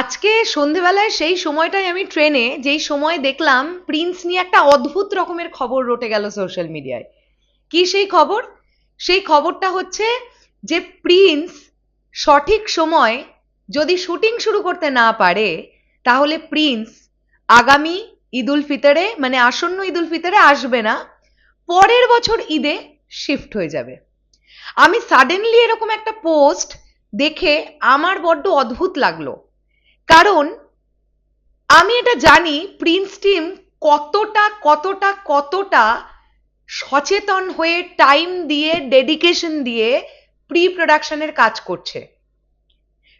আজকে সন্ধেবেলায় সেই সময়টায় আমি ট্রেনে যেই সময় দেখলাম প্রিন্স নিয়ে একটা অদ্ভুত রকমের খবর রটে গেল সোশ্যাল মিডিয়ায়। কি সেই খবর? সেই খবরটা হচ্ছে যে প্রিন্স সঠিক সময় যদি শুটিং শুরু করতে না পারে, তাহলে প্রিন্স আগামী ঈদুল ফিতরে মানে আসন্ন ঈদুল ফিতরে আসবে না, পরের বছর ঈদে শিফট হয়ে যাবে। আমি সাডেনলি এরকম একটা পোস্ট দেখে আমার বড্ড অদ্ভুত লাগল। কারণ আমি এটা জানি প্রিন্স টিম কতটা কতটা কতটা সচেতন হয়ে টাইম দিয়ে ডেডিকেশন দিয়ে প্রি প্রোডাকশনের কাজ করছে।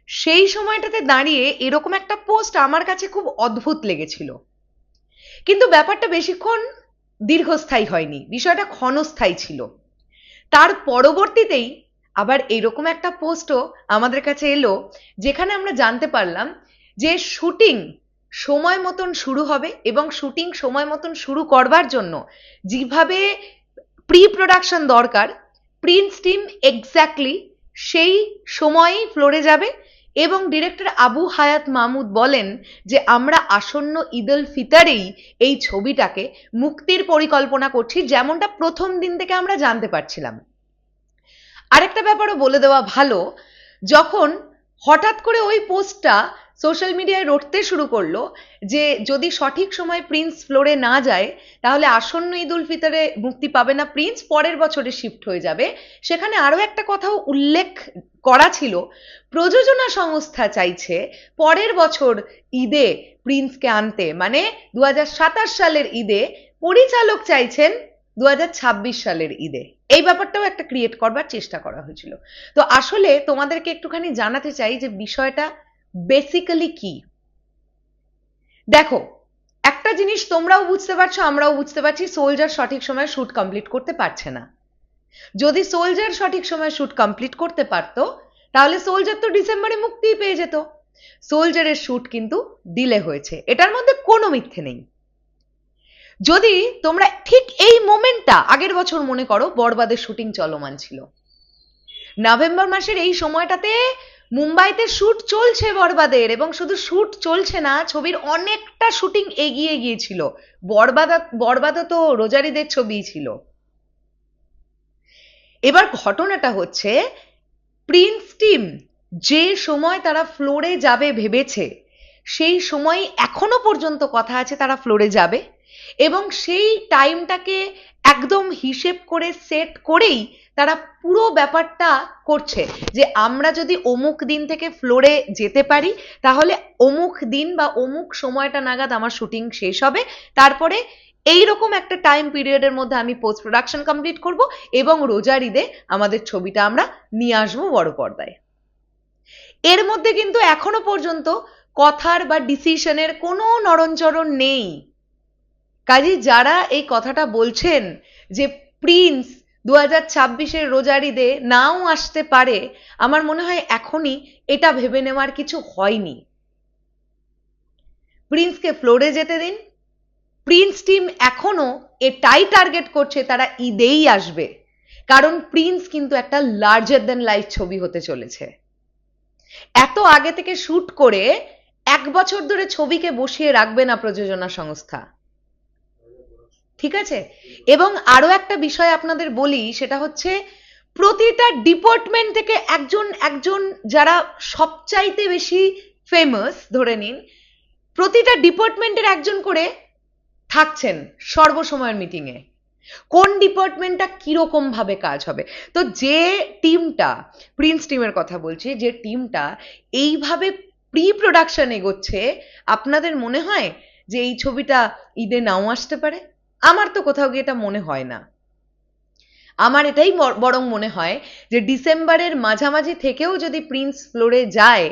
সেই সময়টাতে দাঁড়িয়ে এরকম একটা পোস্ট আমার কাছে খুব অদ্ভুত লেগেছিল। কিন্তু ব্যাপারটা বেশিক্ষণ দীর্ঘস্থায়ী হয়নি, বিষয়টা ক্ষণস্থায়ী ছিল। তার পরবর্তীতেই আবার এরকম একটা পোস্টও আমাদের কাছে এলো, যেখানে আমরা জানতে পারলাম যে শুটিং সময় মতন শুরু হবে এবং শুটিং সময় মতন শুরু করবার জন্য যেভাবে প্রি প্রোডাকশন দরকার প্রিন্স টিম এক্স্যাক্টলি সেই সময়েই ফ্লোরে যাবে এবং ডিরেক্টর আবু হায়াত মাহমুদ বলেন যে, আমরা আসন্ন ঈদুল ফিতারেই এই ছবিটাকে মুক্তির পরিকল্পনা করছি যেমনটা প্রথম দিন থেকে আমরা জানতে পারছিলাম। আরেকটা ব্যাপারও বলে দেওয়া ভালো, যখন হঠাৎ করে ওই পোস্টটা সোশ্যাল মিডিয়ায় রটতে শুরু করল যে যদি সঠিক সময় প্রিন্স ফ্লোরে না যায়, তাহলে আসন্ন ঈদ উল ফিতরে মুক্তি পাবে না প্রিন্স পরের বছরে শিফট হয়ে যাবে। সেখানে আরও একটা কথাও উল্লেখ করা ছিল, প্রযোজনা সংস্থা চাইছে পরের বছর ঈদে প্রিন্সকে আনতে। মানে দু হাজার সাতাশ সালের ঈদে পরিচালক চাইছেন দু হাজার ছাব্বিশ সালের ঈদে। এই ব্যাপারটাও একটা ক্রিয়েট করবার চেষ্টা করা হয়েছিল। তো আসলে তোমাদেরকে একটুখানি জানাতে চাই যে বিষয়টা বেসিক্যালি কি? দেখো, একটা জিনিস তোমরাও বুঝতে পারছ, আমরাও বুঝতে পারছি সোলজার সঠিক সময় শ্যুট কমপ্লিট করতে পারছে না। যদি সোলজার সঠিক সময় শ্যুট কমপ্লিট করতে পারতো, তাহলে সোলজার তো ডিসেম্বরে মুক্তিই পেয়ে যেত। সোলজারের শ্যুট কিন্তু ডিলে হয়েছে। এটার মধ্যে কোনো মিথ্যে নেই। যদি তোমরা ঠিক এই মোমেন্টটা আগের বছর মনে করো, বরবাদের শুটিং চলমান ছিল। নভেম্বর মাসের এই সময়টাতে মুম্বাইতে শুট চলছে বরবাদের এবং শুধু শুট চলছে না, ছবির অনেকটা শুটিং এগিয়ে গিয়েছিল। বরবাদ তো রোজারিদের ছবি ছিল। এবার ঘটনাটা হচ্ছে, প্রিন্স টিম যে সময় তারা ফ্লোরে যাবে ভেবেছে, সেই সময় এখনও পর্যন্ত কথা আছে তারা ফ্লোরে যাবে এবং সেই টাইমটাকে একদম হিসেব করে সেট করেই তারা পুরো ব্যাপারটা করছে। যে আমরা যদি অমুক দিন থেকে ফ্লোরে যেতে পারি, তাহলে অমুক দিন বা অমুক সময়টা নাগাদ আমার শুটিং শেষ হবে। তারপরে এই রকম একটা টাইম পিরিয়ডের মধ্যে আমি পোস্ট প্রোডাকশন কমপ্লিট করব এবং রোজার ঈদে আমাদের ছবিটা আমরা নিয়ে আসব বড় পর্দায়। এর মধ্যে কিন্তু এখনও পর্যন্ত কথার বা ডিসিশনের কোনো নরণচরণ নেই। কাজে যারা এই কথাটা বলছেন যে প্রিন্স দু হাজার ছাব্বিশের রোজারিদে নাও আসতে পারে, আমার মনে হয় এখনই এটা ভেবে নেওয়ার কিছু হয়নি। প্রিন্সকে ফ্লোরে যেতে দিন। প্রিন্স টিম এখনও এটাই টার্গেট করছে তারা ঈদেই আসবে। কারণ প্রিন্স কিন্তু একটা লার্জার দেন লাইফ ছবি হতে চলেছে। এত আগে থেকে শুট করে এক বছর ধরে ছবিকে বসিয়ে রাখবে না প্রযোজনা সংস্থা। ঠিক আছে? এবং আরও একটা বিষয় আপনাদের বলি, সেটা হচ্ছে প্রতিটা ডিপার্টমেন্ট থেকে একজন একজন যারা সবচাইতে বেশি ফেমাস ধরে নিন, প্রতিটা ডিপার্টমেন্টের একজন করে থাকছেন সর্বসময়ের মিটিংয়ে কোন ডিপার্টমেন্টটা কীরকম ভাবে কাজ হবে? তো যে টিমটা প্রিন্স টিমের কথা বলছি, যে টিমটা এইভাবে প্রি প্রোডাকশন এগোচ্ছে, আপনাদের মনে হয় যে এই ছবিটা ঈদে নাও আসতে পারে? আমার তো কোথাও গিয়ে এটা মনে হয় না। আমার এটাই বরং মনে হয় যে ডিসেম্বরের মাঝামাঝি থেকেও যদি প্রিন্স ফ্লোরে যায়,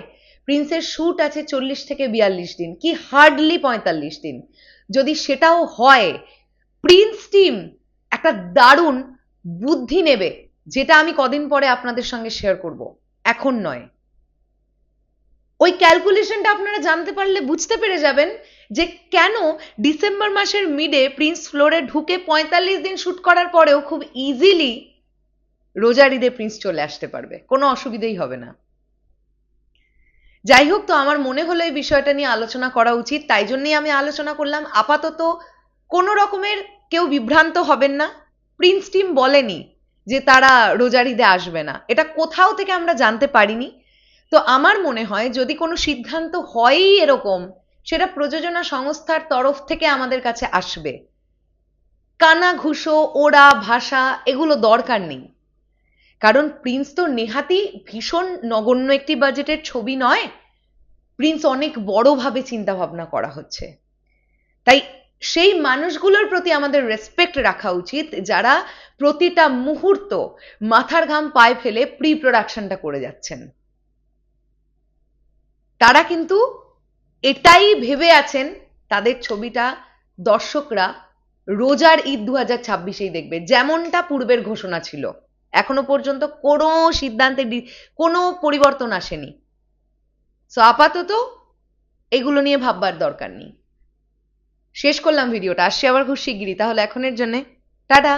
প্রিন্সের শ্যুট আছে চল্লিশ থেকে বিয়াল্লিশ দিন, কি হার্ডলি পঁয়তাল্লিশ দিন। যদি সেটাও হয়, প্রিন্স টিম একটা দারুণ বুদ্ধি নেবে, যেটা আমি কদিন পরে আপনাদের সঙ্গে শেয়ার করব। এখন নয়। ওই ক্যালকুলেশনটা আপনারা জানতে পারলে বুঝতে পেরে যাবেন যে কেন ডিসেম্বর মাসের মিডে প্রিন্স ফ্লোরে ঢুকে পঁয়তাল্লিশ দিন শ্যুট করার পরেও খুব ইজিলি রোজার ঈদে প্রিন্স চলে আসতে পারবে। কোনো অসুবিধেই হবে না। যাই হোক, তো আমার মনে হলো এই বিষয়টা নিয়ে আলোচনা করা উচিত। তাই জন্যই আমি আলোচনা করলাম। আপাতত কোনো রকমের কেউ বিভ্রান্ত হবেন না। প্রিন্স টিম বলেনি যে তারা রোজার ঈদে আসবে না। এটা কোথাও থেকে আমরা জানতে পারিনি। তো আমার মনে হয় যদি কোনো সিদ্ধান্ত হয়ই এরকম, সেটা প্রযোজনা সংস্থার তরফ থেকে আমাদের কাছে আসবে। কানা ঘুষো ওরা ভাষা এগুলো দরকার নেই। কারণ প্রিন্স তো নেহাতি ভীষণ নগণ্য একটি বাজেটের ছবি নয়, প্রিন্স অনেক বড়ভাবে চিন্তা ভাবনা করা হচ্ছে। তাই সেই মানুষগুলোর প্রতি আমাদের রেসপেক্ট রাখা উচিত, যারা প্রতিটা মুহূর্ত মাথার ঘাম পায়ে ফেলে প্রি প্রোডাকশনটা করে যাচ্ছেন। তারা কিন্তু এটাই ভেবে আছেন তাদের ছবিটা দর্শকরা রোজার ঈদ দু হাজার ছাব্বিশেই দেখবে। যেমনটা পূর্বের ঘোষণা ছিল। এখনও পর্যন্ত কোনো সিদ্ধান্তে কোনো পরিবর্তন আসেনি। সো আপাতত এগুলো নিয়ে ভাববার দরকার নেই। শেষ করলাম ভিডিওটা। আসছি আবার খুব শিগগিরই। তাহলে এখনের জন্যে টাটা।